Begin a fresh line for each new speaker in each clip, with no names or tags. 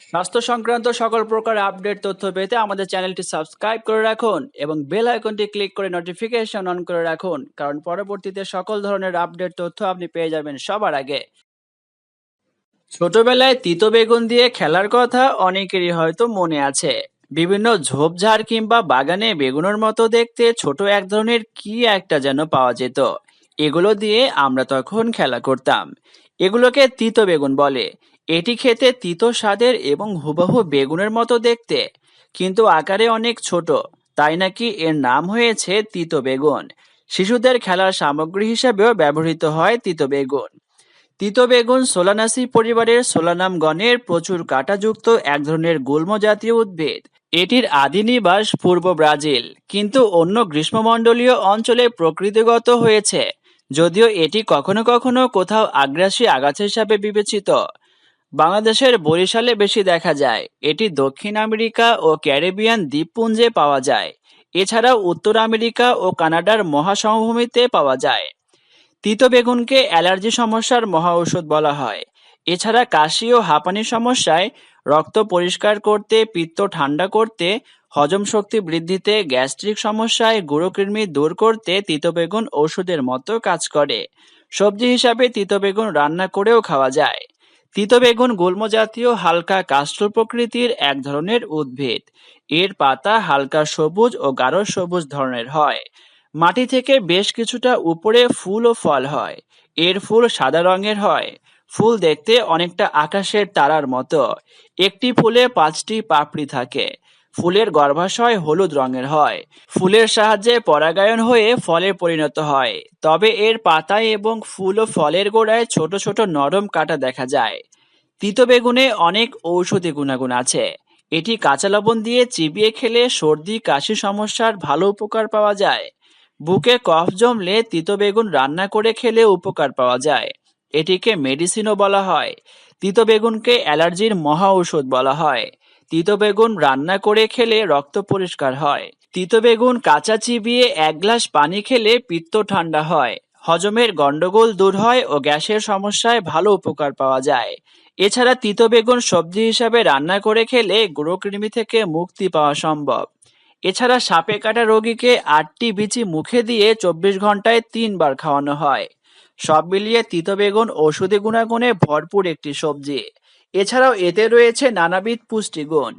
স্বাস্থ্য সংক্রান্ত সকল প্রকার আপডেট তথ্য পেতে আমাদের চ্যানেলটি সাবস্ক্রাইব করে রাখুন এবং বেল আইকনটি ক্লিক করে নোটিফিকেশন অন করে রাখুন, কারণ পরবর্তীতে সকল ধরনের আপডেট তথ্য আপনি পেয়ে যাবেন সবার আগে। ছোটবেলায় তিতো বেগুন দিয়ে খেলার কথা অনেকেরই হয়তো মনে আছে। বিভিন্ন ঝোপঝাড় কিংবা বাগানে বেগুনের মতো দেখতে ছোট এক ধরনের কি একটা যেন পাওয়া যেত। এগুলো দিয়ে আমরা তখন খেলা করতাম। এগুলোকে তিতো বেগুন বলে। এটি খেতে তিতো স্বাদের এবং হুবহু বেগুনের মতো দেখতে, কিন্তু আকারে অনেক ছোট, তাই নাকি এর নাম হয়েছে তিতো বেগুন। শিশুদের খেলার সামগ্রী হিসেবেও ব্যবহৃত হয় তিতো বেগুন। তিতো বেগুন সোলানাসি পরিবারের সোলানাম গণের প্রচুর কাঁটাযুক্ত এক ধরনের গুল্ম জাতীয় উদ্ভিদ। এটির আদি নিবাস পূর্ব ব্রাজিল, কিন্তু অন্য গ্রীষ্মমণ্ডলীয় অঞ্চলে প্রকৃতিগত হয়েছে, যদিও এটি কখনো কখনো কোথাও আগ্রাসী আগাছা হিসাবে বিবেচিত। বাংলাদেশের বরিশালে বেশি দেখা যায়। এটি দক্ষিণ আমেরিকা ও ক্যারিবিয়ান দ্বীপপুঞ্জে পাওয়া যায়। এছাড়াও উত্তর আমেরিকা ও কানাডার মহাসমভূমিতে পাওয়া যায়। তিতো বেগুনকে অ্যালার্জি সমস্যার মহা ঔষধ বলা হয়। এছাড়া কাশি ও হাঁপানি সমস্যায় রক্ত পরিষ্কার করতে, পিত্ত ঠান্ডা করতে, হজম শক্তি বৃদ্ধিতে, গ্যাস্ট্রিক সমস্যায় গুঁড়োকৃমি দূর করতে তিতো বেগুন ঔষধের মতো কাজ করে। সবজি হিসাবে তিতো বেগুন রান্না করেও খাওয়া যায়। তিতো বেগুন গুল্ম জাতীয় হালকা কাষ্ঠ প্রকৃতির এক ধরনের উদ্ভিদ। এর পাতা হালকা সবুজ ও গাঢ় সবুজ ধরনের হয়। মাটি থেকে বেশ কিছুটা উপরে ফুল ও ফল হয়। এর ফুল সাদা রঙের হয়। ফুল দেখতে অনেকটা আকাশের তারার মতো। একটি ফুলে পাঁচটি পাপড়ি থাকে। ফুলের গর্ভাশয় হলুদ রঙের হয়। ফুলের সাহায্যে পরাগায়ন হয়ে ফলে পরিণত হয়। তবে এর পাতায় এবং ফুল ও ফলের গোড়ায় ছোট ছোট নরম কাটা দেখা যায়। তিতো বেগুনে অনেক ঔষধি গুণাগুণ আছে। এটি কাঁচা লবণ দিয়ে চিবিয়ে খেলে সর্দি, কাশি সমস্যার ভালো উপকার পাওয়া যায়। বুকে কফ জমলে তিতো বেগুন রান্না করে খেলে উপকার পাওয়া যায়। এটিকে মেডিসিনও বলা হয়। তিতো বেগুনকে অ্যালার্জির মহা ঔষধ বলা হয়। তিতো বেগুন রান্না করে খেলে রক্ত পরিষ্কার হয়। তিতো বেগুন কাঁচা চিবিয়ে এক গ্লাস পানি খেলে পিত্ত ঠান্ডা হয়। হজমের গন্ডগোল দূর হয় ও গ্যাসের সমস্যায় ভালো উপকার পাওয়া যায়। এছাড়া তিতো বেগুন সবজি হিসাবে রান্না করে খেলে গুঁড়োকৃমি থেকে মুক্তি পাওয়া সম্ভব। এছাড়া সাপে কাটা রোগীকে আটটি বিচি মুখে দিয়ে চব্বিশ ঘন্টায় তিনবার খাওয়ানো হয়। সব মিলিয়ে তিতো বেগুন ঔষধি গুণাগুণে ভরপুর একটি সবজি। এছাড়াও এতে রয়েছে নানাবিধ পুষ্টিগুণ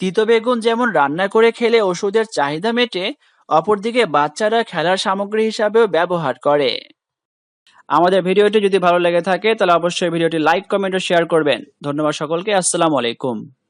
তিতো বেগুন যেমন রান্না করে খেলে ওষুধের চাহিদা মেটে, অপরদিকে বাচ্চারা খেলার সামগ্রী হিসাবেও ব্যবহার করে। আমাদের ভিডিওটি যদি ভালো লেগে থাকে, তাহলে অবশ্যই ভিডিওটি লাইক, কমেন্ট ও শেয়ার করবেন। ধন্যবাদ সকলকে, আসসালামু আলাইকুম।